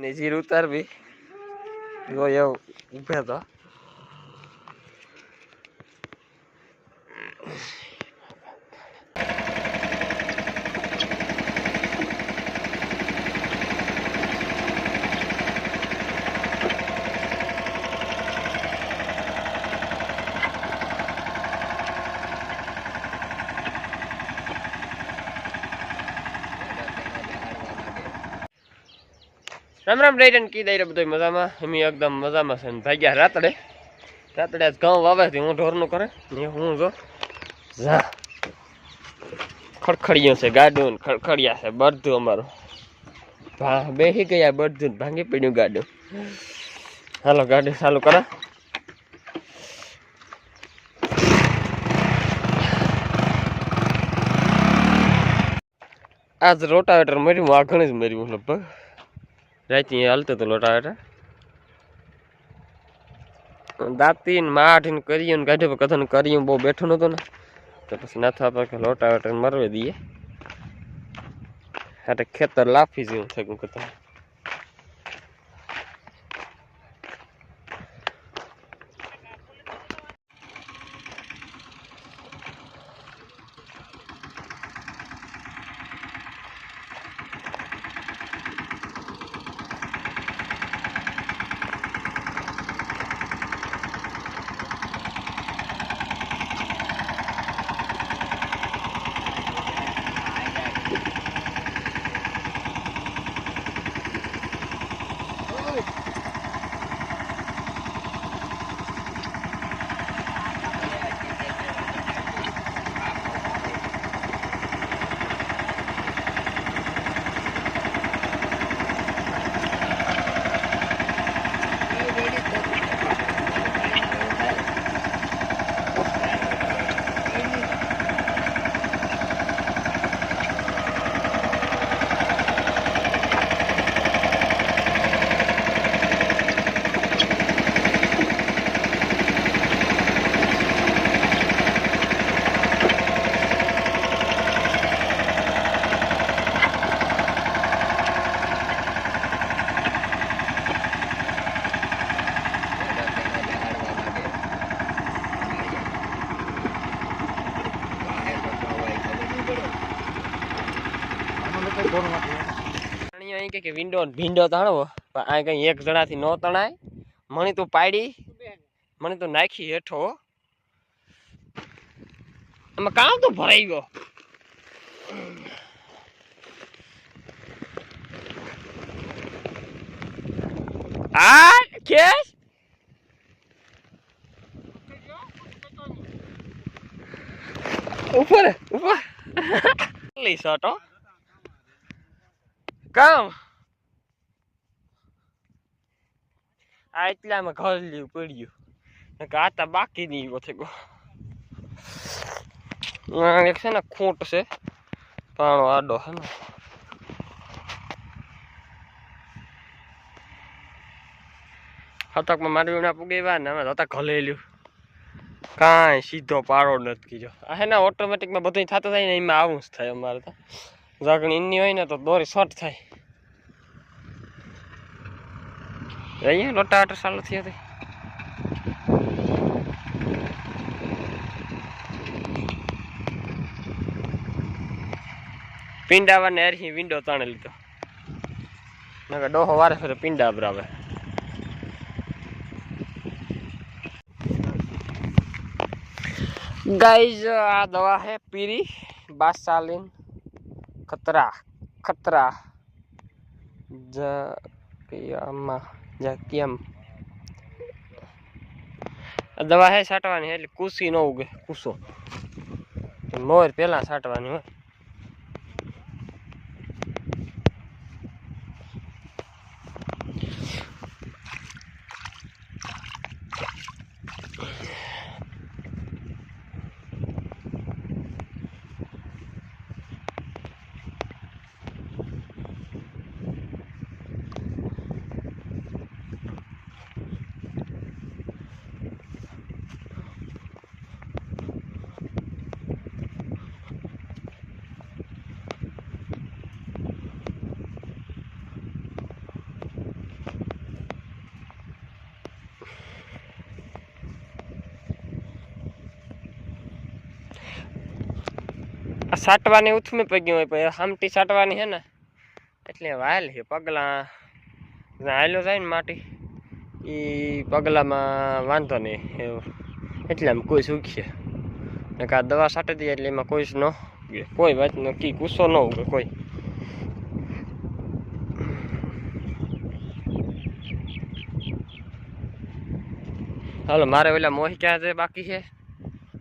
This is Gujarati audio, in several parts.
ને જીર ઉતારવી જો એવું ઉભે તો રામ રામ ડેરન કી દઈ બધો મજામાં? અમે એકદમ મજામાં છે ને ભાગ્યા રાતડે રાતડે આજ ઘઉં વાવે હું ઢોરનું કરે, ને હું જો જા. ખડખડિયું છે, ગાડું ખડખડિયા છે, બધું અમારું. ભા બેસી ગયા બધું ભાંગી પડ્યું ગાડું. હાલો, ગાડી ચાલુ કરા. આજ રોટાવેટર મર્યું આગળ જ મર્યું લગભગ. રાતી હાલતો તો લોટાવેટર દાંતી ને માઠીને કર્યું ને કાઢ્યું કથન કર્યું બહુ બેઠું નહોતું ને, તો પછી નાથા પર લોટા લોટાવેટર મરવી દઈએ. હાટે ખેતર લાફી જેવું થયું કથન. અહીં કે વિન્ડો ભીંડો તાણવો, પણ ન તણાય. મણી તું પાડી. મને તો નાખી હેઠો. એમાં કામ તો ભરાઈ ગયો. આ કેસ? ઉપર ઉપર. લઈ શોટો કામ? આ એટલામાં ઘર લેવું પડ્યું કાતા બાકી નહીં એવો થઈ ગયો એક છે ને ખૂંટ છે. પાણો આડો છે ને. હતકમાં મારી વિના પુગેવા ને અમે હતા ઘલેલ્યું કાંઈ સીધો પારો નથી કીધો આ હે ને ઓટોમેટિકમાં બધું થતું થાય ને એમાં આવું જ થાય અમારે તો. જાગણી ઇની હોય ને તો દોરી શોર્ટ થાય. અહીંયા લોટા આટર ચાલુ થઈ હતી પિંડાવા ને અરહી વિન્ડો તાણે લીધો. નકર ડોહો વારે ફરે પિંડા બરાબર ગાઈઝ, આ દવા હે પીરી બાસાલીન ખતરા ખતરા. કેમ? આ દવા હે છાંટવાની, એટલે કુસી ન ઉગે, કુસો. મોર પેલા છાંટવાની હોય. સાટવાની ઉથમી પગ્યું હોય પણ હામટી સાટવાની છે ને, એટલે વાયલ છે પગલાં. હાલ્યો જાય ને માટી. એ પગલામાં વાંધો નહીં એવું એટલે આમ કોઈ સુખીએ. ને આ દવા સાટી દઈએ એટલે એમાં કોઈ ન ઉગે. કોઈ વાતનો કી ગુસ્સો ન ઉગે કોઈ. હાલો, મારે ઓલા મોહી ક્યાં છે, બાકી છે?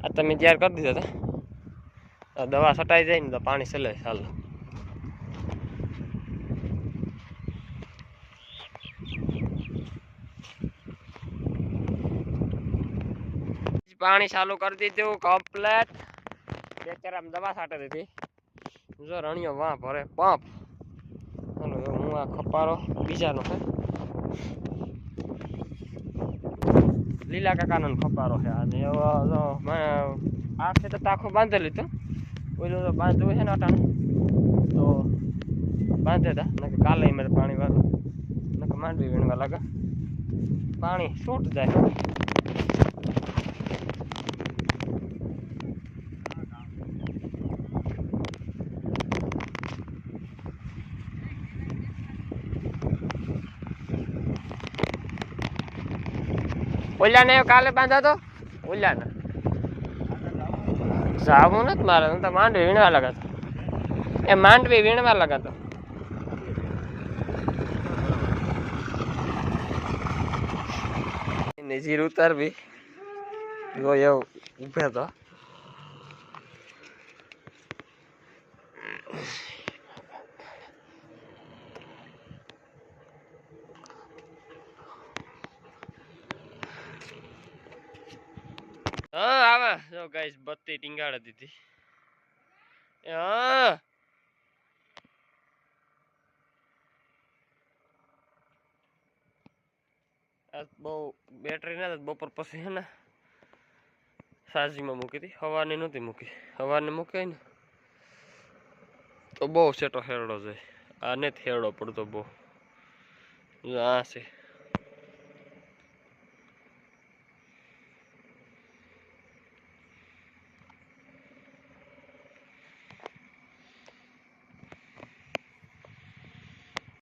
આ તમે તૈયાર કરી દીધા હતા. દવા છટાઈ જાય ને તો પાણી ચલે ચાલો પાણી ચાલુ કરી દીધું કમ્પ્લેટ અત્યારે આમ દવા છાંટી દીધી. જો રણિયો વાં ભરે પંપ હવે હું આ ખપારો બીજાનો છે. લીલા કાકાનો ખપારો છે અને આ છે તો આખો બાંધેલું હતું. ઓલું તો બાંધવું છે ને અટાણે. તો બાંધે તા. નકે કાલે મારે પાણી વાળું. નકે માંડવી વીણવા લાગે પાણી છૂટ જાય. ઓલાને કાલે બાંધા તો ઓલાને જાવું નથી મારે તો માંડવી વીણવા લગાતો એ માંડવી વીણવા લગાતો નજીર ઉતારવી. જો એવું ઉભે તો હા, આવે. જો ગાઈસ બત્તી ટીંગાડી દીધી. હા. બહુ બેટરી ના બપોર પછી હે ને સાજીમાં મૂકી હતી. સવારની નહોતી મૂકી. હવાને મૂકે ને, તો બહુ સેટો હેરડો જાય. આને જ હેરડો પડતો બહુ. આ છે.